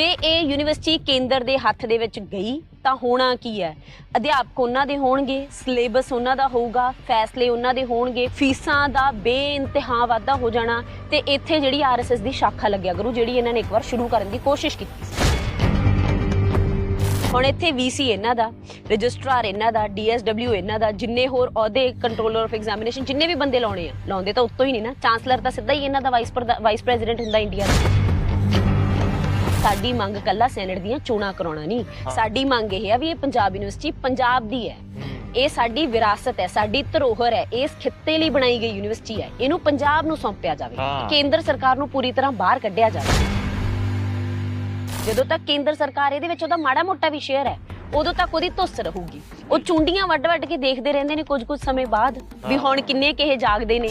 ਜੇ ਇਹ ਯੂਨੀਵਰਸਿਟੀ ਕੇਂਦਰ ਦੇ ਹੱਥ ਦੇ ਵਿੱਚ ਗਈ ਤਾਂ ਹੋਣਾ ਕੀ ਹੈ? ਅਧਿਆਪਕ ਉਹਨਾਂ ਦੇ ਹੋਣਗੇ, ਸਿਲੇਬਸ ਉਹਨਾਂ ਦਾ ਹੋਊਗਾ, ਫੈਸਲੇ ਉਹਨਾਂ ਦੇ ਹੋਣਗੇ, ਫੀਸਾਂ ਦਾ ਬੇਇੰਤਹਾ ਵਾਧਾ ਹੋ ਜਾਣਾ ਤੇ ਇੱਥੇ ਜਿਹੜੀ ਆਰਐਸਐਸ ਦੀ ਸ਼ਾਖਾ ਲੱਗਿਆ ਕਰੂ ਜਿਹੜੀ ਇਹਨਾਂ ਨੇ ਇੱਕ ਵਾਰ ਸ਼ੁਰੂ ਕਰਨ ਦੀ ਕੋਸ਼ਿਸ਼ ਕੀਤੀ ਸੀ। ਹੁਣ ਇੱਥੇ ਵੀਸੀ ਇਹਨਾਂ ਦਾ, ਰਜਿਸਟਰਾਰ ਇਹਨਾਂ ਦਾ ਡੀਐਸਡਬਲਿਊ ਇਹਨਾਂ ਦਾ, ਜਿੰਨੇ ਹੋਰ ਅਹੁਦੇ ਕੰਟਰੋਲਰ ਆਫ ਐਗਜ਼ਾਮੀਨੇਸ਼ਨ ਜਿੰਨੇ ਵੀ ਬੰਦੇ ਲਾਉਣੇ ਆ, ਲਾਉਂਦੇ ਤਾਂ ਉੱਤੋਂ ਹੀ ਨਹੀਂ ਨਾ, ਚਾਂਸਲਰ ਤਾਂ ਸਿੱਧਾ ਹੀ ਇਹਨਾਂ ਦਾ ਵਾਈਸ ਵਾਈਸ ਪ੍ਰੈਜ਼ੀਡੈਂਟ ਹੁੰਦਾ ਇੰਡੀਆ ਦਾ। ਸਾਡੀ ਮੰਗ ਕੱਲਾ ਸੈਨੇਟ ਦੀਆਂ ਚੋਣਾਂ ਕਰਾਉਣਾ ਨਹੀਂ। ਸਾਡੀ ਮੰਗ ਇਹ ਹੈ ਵੀ ਇਹ ਪੰਜਾਬ ਯੂਨੀਵਰਸਿਟੀ ਪੰਜਾਬ ਦੀ ਹੈ। ਇਹ ਸਾਡੀ ਵਿਰਾਸਤ ਹੈ ਸਾਡੀ ਧਰੋਹਰ ਹੈ ਇਸ ਖਿੱਤੇ ਲਈ ਬਣਾਈ ਗਈ ਯੂਨੀਵਰਸਿਟੀ ਹੈ। ਇਹਨੂੰ ਪੰਜਾਬ ਨੂੰ ਸੌਂਪਿਆ ਜਾਵੇ। ਕੇਂਦਰ ਸਰਕਾਰ ਨੂੰ ਪੂਰੀ ਤਰ੍ਹਾਂ ਬਾਹਰ ਕੱਢਿਆ ਜਾਵੇ। ਜਦੋਂ ਤੱਕ ਕੇਂਦਰ ਸਰਕਾਰ ਇਹਦੇ ਵਿੱਚ ਉਹਦਾ ਮਾੜਾ ਮੋਟਾ ਵੀ ਸ਼ੇਅਰ ਹੈ ਉਦੋਂ ਤੱਕ ਉਹਦੀ ਧੁੱਸ ਰਹੂਗੀ। ਉਹ ਚੁੰਡੀਆਂ ਵੱਡ ਵੱਡ ਕੇ ਦੇਖਦੇ ਰਹਿੰਦੇ ਨੇ ਕੁਝ ਕੁਝ ਸਮੇਂ ਬਾਅਦ ਵੀ। ਹੁਣ ਕਿੰਨੇ ਕਿਹੇ ਜਾਗਦੇ ਨੇ।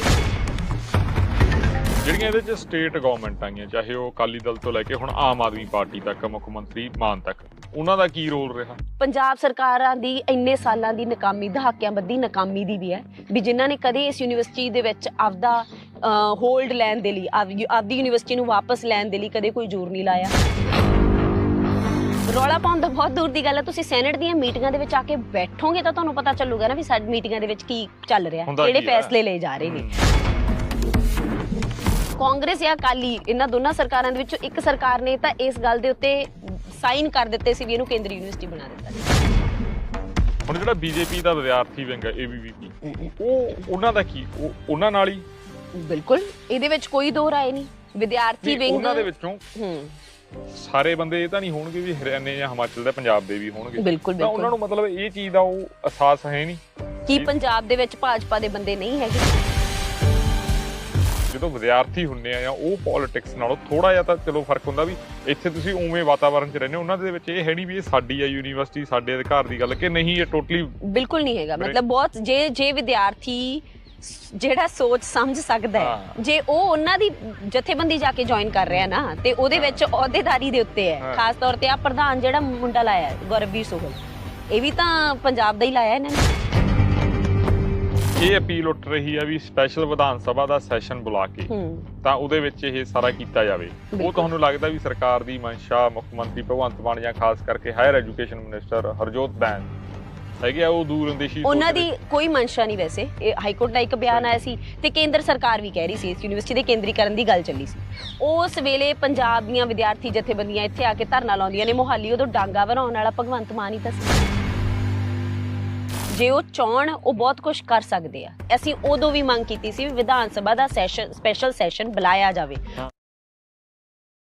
ਜਿਹੜੀਆਂ ਇਹਦੇ ਚ ਸਟੇਟ ਗਵਰਨਮੈਂਟ ਆਈਆਂ ਚਾਹੇ ਉਹ ਅਕਾਲੀ ਦਲ ਤੋਂ ਲੈ ਕੇ ਹੁਣ ਆਮ ਆਦਮੀ ਪਾਰਟੀ ਤੱਕ ਮੁੱਖ ਮੰਤਰੀ ਮਾਨ ਤੱਕ ਉਹਨਾਂ ਦਾ ਕੀ ਰੋਲ ਰਿਹਾ? ਪੰਜਾਬ ਸਰਕਾਰਾਂ ਦੀ ਇੰਨੇ ਸਾਲਾਂ ਦੀ ਨਾਕਾਮੀ ਦਹਾਕਿਆਂ ਬੱਧੀ ਨਾਕਾਮੀ ਦੀ ਵੀ ਹੈ ਵੀ ਜਿਨ੍ਹਾਂ ਨੇ ਕਦੇ ਇਸ ਯੂਨੀਵਰਸਿਟੀ ਦੇ ਵਿੱਚ ਆਪਦਾ ਹੋਲਡ ਲੈਣ ਦੇ ਲਈ ਆਪ- ਆਪਦੀ ਯੂਨੀਵਰਸਿਟੀ ਨੂੰ ਵਾਪਸ ਲੈਣ ਦੇ ਲਈ ਕਦੇ ਕੋਈ ਜ਼ੋਰ ਨਹੀਂ ਲਾਇਆ। ਰੌਲਾ ਪਾਉਣ ਤੋਂ ਬਹੁਤ ਦੂਰ ਦੀ ਗੱਲ ਹੈ ਤੁਸੀਂ ਸੈਨੇਟ ਦੀਆਂ ਮੀਟਿੰਗਾਂ ਦੇ ਵਿੱਚ ਆ ਕੇ ਬੈਠੋਗੇ ਤਾਂ ਤੁਹਾਨੂੰ ਪਤਾ ਚੱਲੂਗਾ ਨਾ ਵੀ ਸਾਡੀ ਮੀਟਿੰਗਾਂ ਦੇ ਵਿੱਚ ਕੀ ਚੱਲ ਰਿਹਾ ਕਿਹੜੇ? ਫੈਸਲੇ ਲਏ ਜਾ ਰਹੇ ਨੇ। ਕਾਂਗਰਸ ਜਾਂ ਅਕਾਲੀ ਇਹਨਾਂ ਦੋਨਾਂ ਸਰਕਾਰਾਂ ਦੇ ਵਿੱਚੋਂ ਇੱਕ ਸਰਕਾਰ ਨੇ ਤਾਂ ਇਸ ਗੱਲ ਦੇ ਉੱਤੇ ਸਾਈਨ ਕਰ ਦਿੱਤੇ ਸੀ ਵੀ ਇਹਨੂੰ ਕੇਂਦਰੀ ਯੂਨੀਵਰਸਿਟੀ ਬਣਾ ਦਿੱਤਾ ਜੀ ਹੁਣ ਜਿਹੜਾ ਬੀਜੇਪੀ ਦਾ ਵਿਦਿਆਰਥੀ ਵਿੰਗ ਹੈ ਏਬੀਵੀਪੀ ਉਹ ਉਹਨਾਂ ਦਾ ਕੀ? ਉਹ ਉਹਨਾਂ ਨਾਲ ਹੀ? ਬਿਲਕੁਲ ਇਹਦੇ ਵਿੱਚ ਕੋਈ ਦੋ ਰਾਏ ਨਹੀਂ। ਵਿਦਿਆਰਥੀ ਵਿੰਗ ਉਹਨਾਂ ਦੇ ਵਿੱਚੋਂ ਹੂੰ। ਸਾਰੇ ਬੰਦੇ ਇਹ ਤਾਂ ਨਹੀਂ ਹੋਣਗੇ ਵੀ ਹਰਿਆਣੇ ਜਾਂ ਹਿਮਾਚਲ ਦੇ ਪੰਜਾਬ ਦੇ ਵੀ ਹੋਣਗੇ। ਬਿਲਕੁਲ ਤਾਂ ਉਹਨਾਂ ਬਿਲਕੁਲ ਨੂੰ ਮਤਲਬ ਇਹ ਚੀਜ਼ ਦਾ ਉਹ ਅਹਿਸਾਸ ਹੈ ਨਹੀਂ। ਕੀ ਪੰਜਾਬ ਦੇ ਵਿੱਚ ਭਾਜਪਾ ਦੇ ਬੰਦੇ ਨਹੀਂ ਹੈਗੇ? ਜਦੋਂ ਵਿਦਿਆਰਥੀ ਹੁੰਦੇ ਆ ਜਾਂ ਉਹ ਪੋਲਿਟਿਕਸ ਨਾਲੋਂ ਥੋੜਾ ਜਿਹਾ ਤਾਂ ਚਲੋ ਫ਼ਰਕ ਹੁੰਦਾ ਵੀ ਇੱਥੇ ਤੁਸੀਂ ਉਵੇਂ ਵਾਤਾਵਰਣ 'ਚ ਰਹਿੰਦੇ ਹੋ ਉਹਨਾਂ ਦੇ ਵਿੱਚ ਇਹ ਹੈ ਨਹੀਂ ਵੀ ਇਹ ਸਾਡੀ ਆ ਯੂਨੀਵਰਸਿਟੀ ਸਾਡੇ ਅਧਿਕਾਰ ਦੀ ਗੱਲ ਕਿ ਨਹੀਂ ਇਹ ਟੋਟਲੀ ਬਿਲਕੁਲ ਨਹੀਂ ਹੈਗਾ. ਮਤਲਬ ਬਹੁਤ ਜੇ ਜੇ ਵਿਦਿਆਰਥੀ ਜਿਹੜਾ ਸੋਚ ਸਮਝ ਸਕਦਾ ਹੈ। ਜੇ ਉਹ ਉਹਨਾਂ ਦੀ ਜਥੇਬੰਦੀ ਜਾ ਕੇ ਜੁਆਇਨ ਕਰ ਰਿਹਾ ਨਾ ਤੇ ਉਹਦੇ ਵਿੱਚ ਅਹੁਦੇਦਾਰੀ ਦੇ ਉੱਤੇ ਹੈ। ਖਾਸ ਤੌਰ ਤੇ ਆ ਪ੍ਰਧਾਨ ਜਿਹੜਾ ਮੁੰਡਾ ਲਾਇਆ ਗੌਰਵਵੀਰ ਸੋਹਲ ਇਹ ਵੀ ਤਾਂ ਪੰਜਾਬ ਦਾ ਹੀ ਲਾਇਆ ਇਹਨਾਂ ਨੇ ਇਹ ਅਪੀਲ ਉੱਠ ਰਹੀ ਆ ਵੀ ਸਪੈਸ਼ਲ ਵਿਧਾਨ ਸਭਾ ਦਾ ਸੈਸ਼ਨ ਬੁਲਾ ਕੇ ਹੂੰ। ਤਾਂ ਉਹਦੇ ਵਿੱਚ ਇਹ ਸਾਰਾ ਕੀਤਾ ਜਾਵੇ। ਉਹ। ਤੁਹਾਨੂੰ ਲੱਗਦਾ ਵੀ ਸਰਕਾਰ ਦੀ ਮਨਸ਼ਾ ਮੁੱਖ ਮੰਤਰੀ ਭਗਵੰਤ ਮਾਨ ਜਾਂ ਖਾਸ ਕਰਕੇ higher education minister Harjot Bains ਹੈਗੇ ਆ ਉਹ ਦੂਰ ਅੰਦੇਸ਼ੀ ਉਹਨਾਂ। ਦੀ ਕੋਈ ਮਨਸ਼ਾ ਨਹੀਂ ਵੈਸੇ। ਇਹ ਹਾਈ ਕੋਰਟ ਦਾ ਇੱਕ ਬਿਆਨ ਆਇਆ ਸੀ ਤੇ ਕੇਂਦਰ ਸਰਕਾਰ ਵੀ ਕਹਿ ਰਹੀ ਸੀ ਇਸ ਯੂਨੀਵਰਸਿਟੀ ਦੇ ਕੇਂਦਰੀਕਰਨ ਦੀ ਗੱਲ ਚੱਲੀ ਸੀ। ਉਸ ਵੇਲੇ ਪੰਜਾਬ ਦੀਆਂ ਵਿਦਿਆਰਥੀ ਜਥੇਬੰਦੀਆਂ ਇੱਥੇ ਆ ਕੇ ਧਰਨਾ ਲਾਉਂਦੀਆਂ ਨੇ। ਮੋਹਾਲੀ ਉਦੋਂ ਡਾਂਗਾ ਵਰਾਉਣ ਵਾਲਾ ਭਗਵੰਤ ਮਾਨ ਹੀ ਤਾਂ ਸੀ। ਜੇ ਉਹ ਚਾਹਣ, ਉਹ ਬਹੁਤ ਕੁਝ ਕਰ ਸਕਦੇ ਆ। ਅਸੀਂ ਉਦੋਂ ਵੀ ਮੰਗ ਕੀਤੀ ਸੀ ਵੀ ਵਿਧਾਨ ਸਭਾ ਦਾ ਸੈਸ਼ਨ ਸਪੈਸ਼ਲ ਸੈਸ਼ਨ ਬੁਲਾਇਆ ਜਾਵੇ।